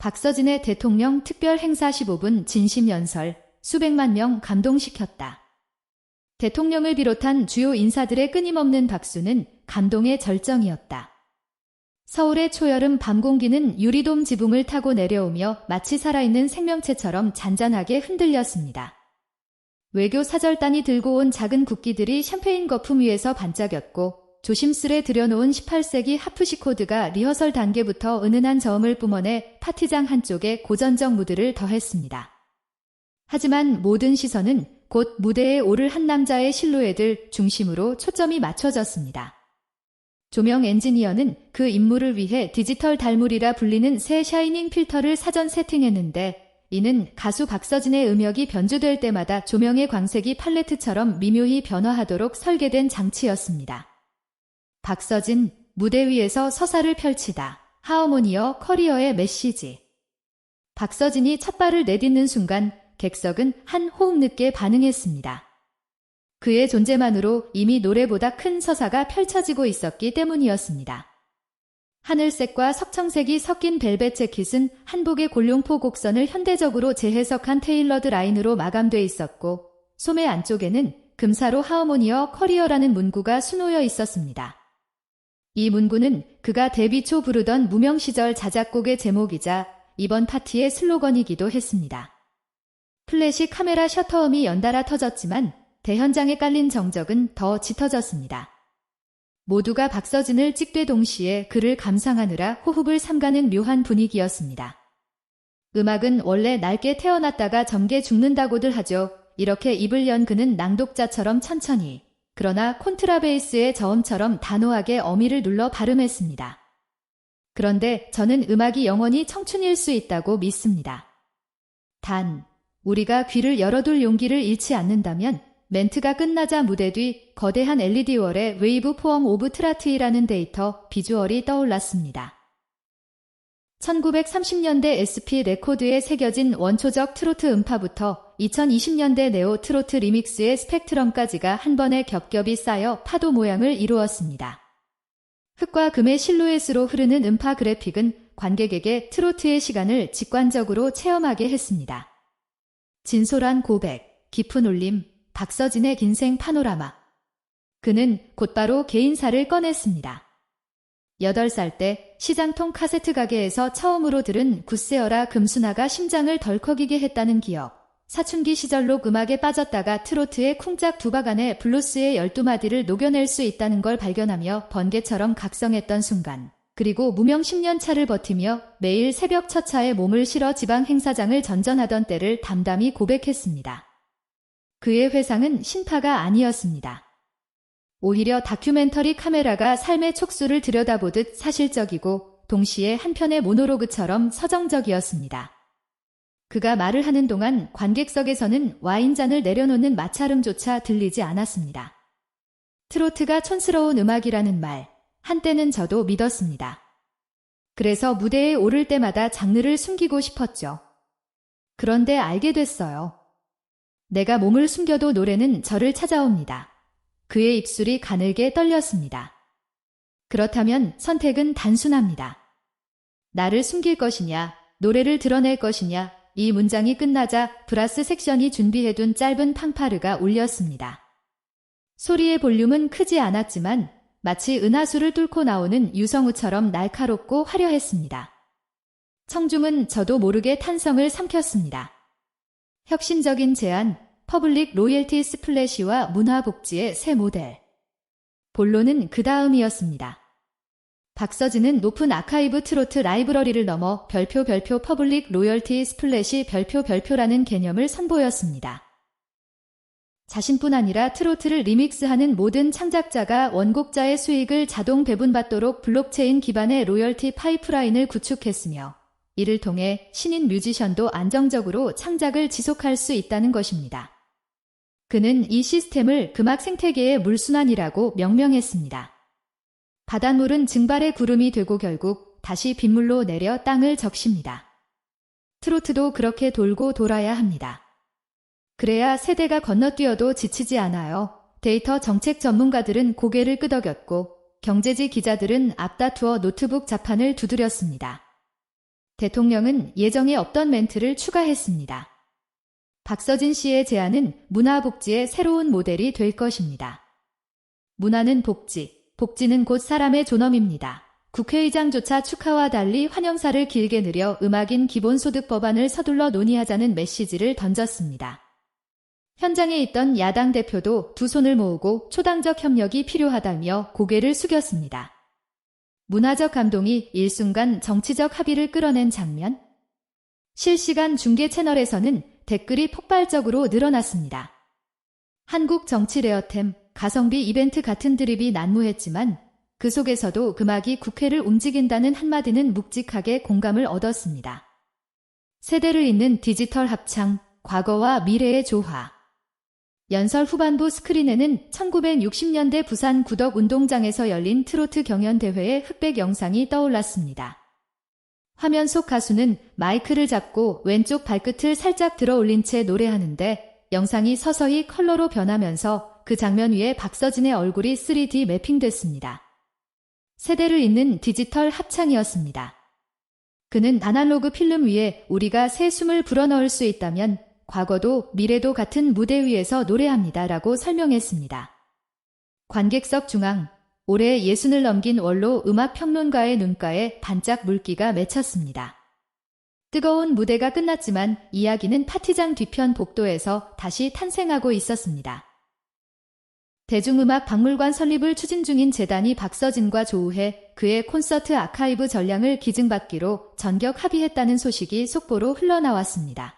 박서진의 대통령 특별 행사 15분 진심 연설 수백만 명 감동시켰다. 대통령을 비롯한 주요 인사들의 끊임없는 박수는 감동의 절정이었다. 서울의 초여름 밤 공기는 유리돔 지붕을 타고 내려오며 마치 살아있는 생명체처럼 잔잔하게 흔들렸습니다. 외교 사절단이 들고 온 작은 국기들이 샴페인 거품 위에서 반짝였고 조심스레 들여놓은 18세기 하프시코드가 리허설 단계부터 은은한 저음을 뿜어내 파티장 한쪽에 고전적 무드를 더했습니다. 하지만 모든 시선은 곧 무대에 오를 한 남자의 실루엣을 중심으로 초점이 맞춰졌습니다. 조명 엔지니어는 그 임무를 위해 디지털 달물이라 불리는 새 샤이닝 필터를 사전 세팅했는데 이는 가수 박서진의 음역이 변주될 때마다 조명의 광색이 팔레트처럼 미묘히 변화하도록 설계된 장치였습니다. 박서진 무대 위에서 서사를 펼치다. 하어모니어 커리어의 메시지. 박서진이 첫 발을 내딛는 순간 객석은 한 호흡 늦게 반응했습니다. 그의 존재만으로 이미 노래보다 큰 서사가 펼쳐지고 있었기 때문이었습니다. 하늘색과 석청색이 섞인 벨벳 재킷은 한복의 골룡포 곡선을 현대적으로 재해석한 테일러드 라인으로 마감돼 있었고 소매 안쪽에는 금사로 하어모니어 커리어라는 문구가 수놓여 있었습니다. 이 문구는 그가 데뷔 초 부르던 무명 시절 자작곡의 제목이자 이번 파티의 슬로건이기도 했습니다. 플래시 카메라 셔터음이 연달아 터졌지만 대현장에 깔린 정적은 더 짙어졌습니다. 모두가 박서진을 찍되 동시에 그를 감상하느라 호흡을 삼가는 묘한 분위기였습니다. 음악은 원래 낡게 태어났다가 점게 죽는다고들 하죠. 이렇게 입을 연 그는 낭독자처럼 천천히 그러나 콘트라베이스의 저음처럼 단호하게 어미를 눌러 발음했습니다. 그런데 저는 음악이 영원히 청춘일 수 있다고 믿습니다. 단, 우리가 귀를 열어둘 용기를 잃지 않는다면 멘트가 끝나자 무대 뒤 거대한 LED월의 웨이브 포엄 오브 트라트이라는 데이터 비주얼이 떠올랐습니다. 1930년대 SP 레코드에 새겨진 원초적 트로트 음파부터 2020년대 네오 트로트 리믹스의 스펙트럼까지가 한 번에 겹겹이 쌓여 파도 모양을 이루었습니다. 흙과 금의 실루엣으로 흐르는 음파 그래픽은 관객에게 트로트의 시간을 직관적으로 체험하게 했습니다. 진솔한 고백, 깊은 울림, 박서진의 긴생 파노라마. 그는 곧바로 개인사를 꺼냈습니다. 8살 때 시장통 카세트 가게에서 처음으로 들은 굿세어라 금수나가 심장을 덜컥이게 했다는 기억. 사춘기 시절로 음악에 빠졌다가 트로트의 쿵짝 두박 안에 블루스의 12마디를 녹여낼 수 있다는 걸 발견하며 번개처럼 각성했던 순간. 그리고 무명 10년 차를 버티며 매일 새벽 첫 차에 몸을 실어 지방 행사장을 전전하던 때를 담담히 고백했습니다. 그의 회상은 신파가 아니었습니다. 오히려 다큐멘터리 카메라가 삶의 촉수를 들여다보듯 사실적이고 동시에 한편의 모노로그처럼 서정적이었습니다. 그가 말을 하는 동안 관객석에서는 와인잔을 내려놓는 마찰음조차 들리지 않았습니다. 트로트가 촌스러운 음악이라는 말, 한때는 저도 믿었습니다. 그래서 무대에 오를 때마다 장르를 숨기고 싶었죠. 그런데 알게 됐어요. 내가 몸을 숨겨도 노래는 저를 찾아옵니다. 그의 입술이 가늘게 떨렸습니다. 그렇다면 선택은 단순합니다. 나를 숨길 것이냐, 노래를 드러낼 것이냐, 이 문장이 끝나자 브라스 섹션이 준비해둔 짧은 팡파르가 울렸습니다. 소리의 볼륨은 크지 않았지만 마치 은하수를 뚫고 나오는 유성우처럼 날카롭고 화려했습니다. 청중은 저도 모르게 탄성을 삼켰습니다. 혁신적인 제안, 퍼블릭 로열티 스플래시와 문화복지의 새 모델. 본론은 그 다음이었습니다. 박서진은 높은 아카이브 트로트 라이브러리를 넘어 별표 별표 퍼블릭 로열티 스플래시 별표 별표라는 개념을 선보였습니다. 자신뿐 아니라 트로트를 리믹스하는 모든 창작자가 원곡자의 수익을 자동 배분받도록 블록체인 기반의 로열티 파이프라인을 구축했으며 이를 통해 신인 뮤지션도 안정적으로 창작을 지속할 수 있다는 것입니다. 그는 이 시스템을 금악 생태계의 물순환이라고 명명했습니다. 바닷물은 증발의 구름이 되고 결국 다시 빗물로 내려 땅을 적십니다. 트로트도 그렇게 돌고 돌아야 합니다. 그래야 세대가 건너뛰어도 지치지 않아요. 데이터 정책 전문가들은 고개를 끄덕였고 경제지 기자들은 앞다투어 노트북 자판을 두드렸습니다. 대통령은 예정에 없던 멘트를 추가했습니다. 박서진 씨의 제안은 문화복지의 새로운 모델이 될 것입니다. 문화는 복지, 복지는 곧 사람의 존엄입니다. 국회의장조차 축하와 달리 환영사를 길게 느려 음악인 기본소득 법안을 서둘러 논의하자는 메시지를 던졌습니다. 현장에 있던 야당 대표도 두 손을 모으고 초당적 협력이 필요하다며 고개를 숙였습니다. 문화적 감동이 일순간 정치적 합의를 끌어낸 장면? 실시간 중계 채널에서는 댓글이 폭발적으로 늘어났습니다. 한국 정치 레어템, 가성비 이벤트 같은 드립이 난무했지만 그 속에서도 금악이 국회를 움직인다는 한마디는 묵직하게 공감을 얻었습니다. 세대를 잇는 디지털 합창, 과거와 미래의 조화. 연설 후반부 스크린에는 1960년대 부산 구덕 운동장에서 열린 트로트 경연 대회의 흑백 영상이 떠올랐습니다. 화면 속 가수는 마이크를 잡고 왼쪽 발끝을 살짝 들어 올린 채 노래하는데 영상이 서서히 컬러로 변하면서 그 장면 위에 박서진의 얼굴이 3D 매핑됐습니다. 세대를 잇는 디지털 합창이었습니다. 그는 아날로그 필름 위에 우리가 새 숨을 불어넣을 수 있다면 과거도 미래도 같은 무대 위에서 노래합니다. 라고 설명했습니다. 관객석 중앙, 올해 예순을 넘긴 원로 음악 평론가의 눈가에 반짝 물기가 맺혔습니다. 뜨거운 무대가 끝났지만 이야기는 파티장 뒤편 복도에서 다시 탄생하고 있었습니다. 대중음악 박물관 설립을 추진 중인 재단이 박서진과 조우해 그의 콘서트 아카이브 전량을 기증받기로 전격 합의했다는 소식이 속보로 흘러나왔습니다.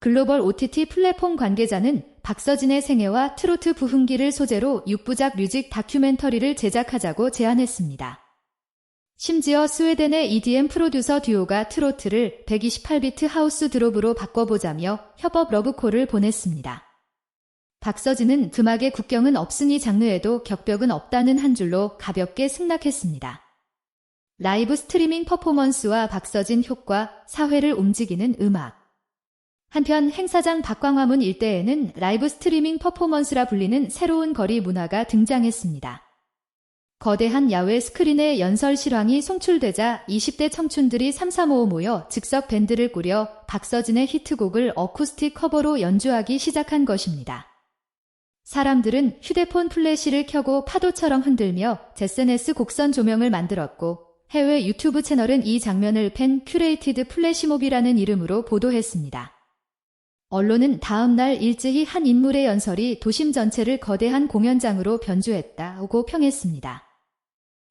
글로벌 OTT 플랫폼 관계자는 박서진의 생애와 트로트 부흥기를 소재로 6부작 뮤직 다큐멘터리를 제작하자고 제안했습니다. 심지어 스웨덴의 EDM 프로듀서 듀오가 트로트를 128비트 하우스 드롭으로 바꿔보자며 협업 러브콜을 보냈습니다. 박서진은 금악의 국경은 없으니 장르에도 격벽은 없다는 한 줄로 가볍게 승낙했습니다. 라이브 스트리밍 퍼포먼스와 박서진 효과, 사회를 움직이는 음악. 한편 행사장 박광화문 일대에는 라이브 스트리밍 퍼포먼스라 불리는 새로운 거리 문화가 등장했습니다. 거대한 야외 스크린에 연설 실황이 송출되자 20대 청춘들이 335 모여 즉석 밴드를 꾸려 박서진의 히트곡을 어쿠스틱 커버로 연주하기 시작한 것입니다. 사람들은 휴대폰 플래시를 켜고 파도처럼 흔들며 SNS 곡선 조명을 만들었고 해외 유튜브 채널은 이 장면을 팬 큐레이티드 플래시몹이라는 이름으로 보도했습니다. 언론은 다음 날 일제히 한 인물의 연설이 도심 전체를 거대한 공연장으로 변주했다고 평했습니다.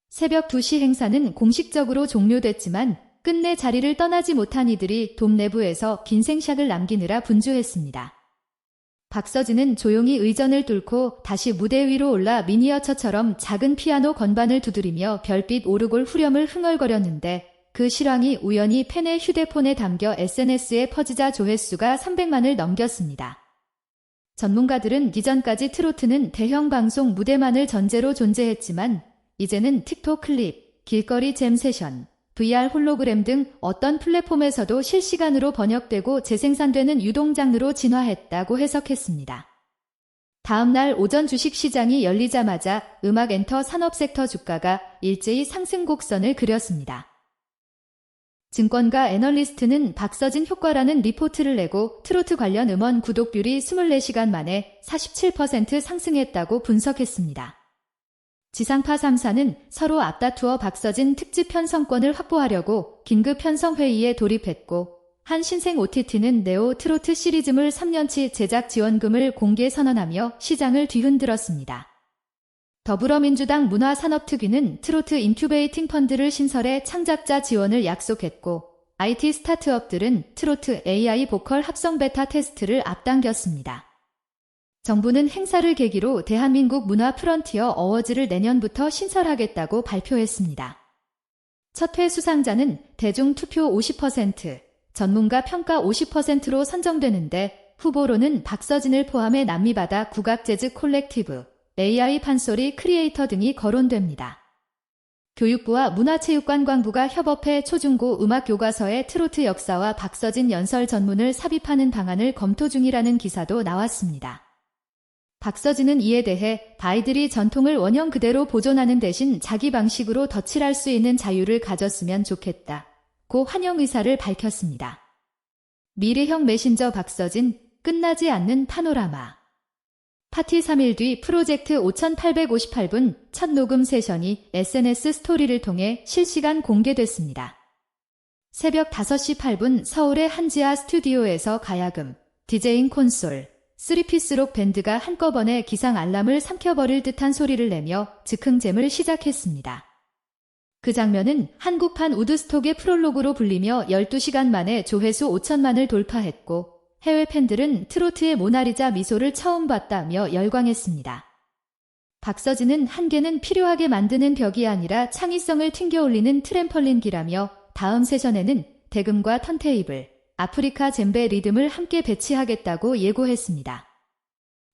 새벽 2시 행사는 공식적으로 종료됐지만 끝내 자리를 떠나지 못한 이들이 돔 내부에서 긴 생샷을 남기느라 분주했습니다. 박서진은 조용히 의전을 뚫고 다시 무대 위로 올라 미니어처처럼 작은 피아노 건반을 두드리며 별빛 오르골 후렴을 흥얼거렸는데 그 실황이 우연히 팬의 휴대폰에 담겨 SNS에 퍼지자 조회수가 300만을 넘겼습니다. 전문가들은 이전까지 트로트는 대형 방송 무대만을 전제로 존재했지만 이제는 틱톡 클립, 길거리 잼 세션, VR 홀로그램 등 어떤 플랫폼에서도 실시간으로 번역되고 재생산되는 유동 장르로 진화했다고 해석했습니다. 다음날 오전 주식시장이 열리자마자 음악 엔터 산업 섹터 주가가 일제히 상승 곡선을 그렸습니다. 증권가 애널리스트는 박서진 효과라는 리포트를 내고 트로트 관련 음원 구독률이 24시간 만에 47% 상승했다고 분석했습니다. 지상파 3사는 서로 앞다투어 박서진 특집 편성권을 확보하려고 긴급 편성회의에 돌입했고 한 신생 OTT는 네오 트로트 시리즈물 3년치 제작 지원금을 공개 선언하며 시장을 뒤흔들었습니다. 더불어민주당 문화산업특위는 트로트 인큐베이팅 펀드를 신설해 창작자 지원을 약속했고 IT 스타트업들은 트로트 AI 보컬 합성 베타 테스트를 앞당겼습니다. 정부는 행사를 계기로 대한민국 문화 프런티어 어워즈를 내년부터 신설하겠다고 발표했습니다. 첫 회 수상자는 대중 투표 50%, 전문가 평가 50%로 선정되는데 후보로는 박서진을 포함해 남미바다 국악재즈 콜렉티브, AI 판소리 크리에이터 등이 거론됩니다. 교육부와 문화체육관광부가 협업해 초중고 음악교과서에 트로트 역사와 박서진 연설 전문을 삽입하는 방안을 검토 중이라는 기사도 나왔습니다. 박서진은 이에 대해 바이들이 전통을 원형 그대로 보존하는 대신 자기 방식으로 덧칠할 수 있는 자유를 가졌으면 좋겠다. 고 환영 의사를 밝혔습니다. 미래형 메신저 박서진, 끝나지 않는 파노라마. 파티 3일 뒤 프로젝트 5858분 첫 녹음 세션이 SNS 스토리를 통해 실시간 공개됐습니다. 새벽 5시 8분 서울의 한지아 스튜디오에서 가야금, 디제잉 콘솔, 3피스록 밴드가 한꺼번에 기상 알람을 삼켜버릴 듯한 소리를 내며 즉흥잼을 시작했습니다. 그 장면은 한국판 우드스톡의 프롤로그로 불리며 12시간 만에 조회수 5천만을 돌파했고 해외 팬들은 트로트의 모나리자 미소를 처음 봤다며 열광했습니다. 박서진은 한계는 필요하게 만드는 벽이 아니라 창의성을 튕겨 올리는 트램펄린기라며 다음 세션에는 대금과 턴테이블, 아프리카 젬베 리듬을 함께 배치하겠다고 예고했습니다.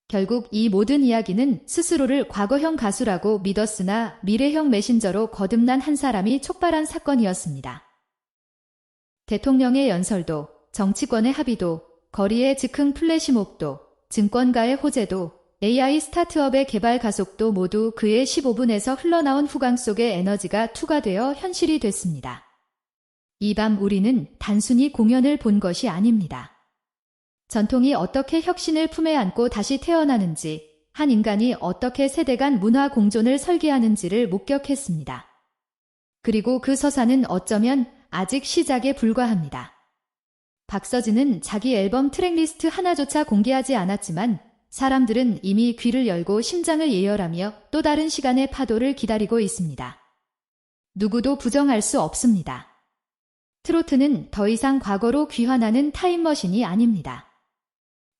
결국 이 모든 이야기는 스스로를 과거형 가수라고 믿었으나 미래형 메신저로 거듭난 한 사람이 촉발한 사건이었습니다. 대통령의 연설도, 정치권의 합의도, 거리의 즉흥 플래시몹도, 증권가의 호재도, AI 스타트업의 개발 가속도 모두 그의 15분에서 흘러나온 후광 속의 에너지가 투과되어 현실이 됐습니다. 이 밤 우리는 단순히 공연을 본 것이 아닙니다. 전통이 어떻게 혁신을 품에 안고 다시 태어나는지, 한 인간이 어떻게 세대 간 문화 공존을 설계하는지를 목격했습니다. 그리고 그 서사는 어쩌면 아직 시작에 불과합니다. 박서진은 자기 앨범 트랙리스트 하나조차 공개하지 않았지만 사람들은 이미 귀를 열고 심장을 예열하며 또 다른 시간의 파도를 기다리고 있습니다. 누구도 부정할 수 없습니다. 트로트는 더 이상 과거로 귀환하는 타임머신이 아닙니다.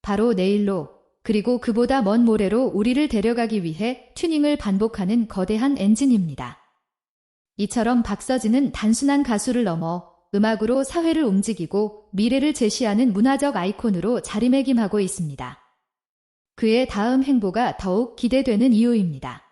바로 내일로 그리고 그보다 먼 모래로 우리를 데려가기 위해 튜닝을 반복하는 거대한 엔진입니다. 이처럼 박서진은 단순한 가수를 넘어 음악으로 사회를 움직이고 미래를 제시하는 문화적 아이콘으로 자리매김하고 있습니다. 그의 다음 행보가 더욱 기대되는 이유입니다.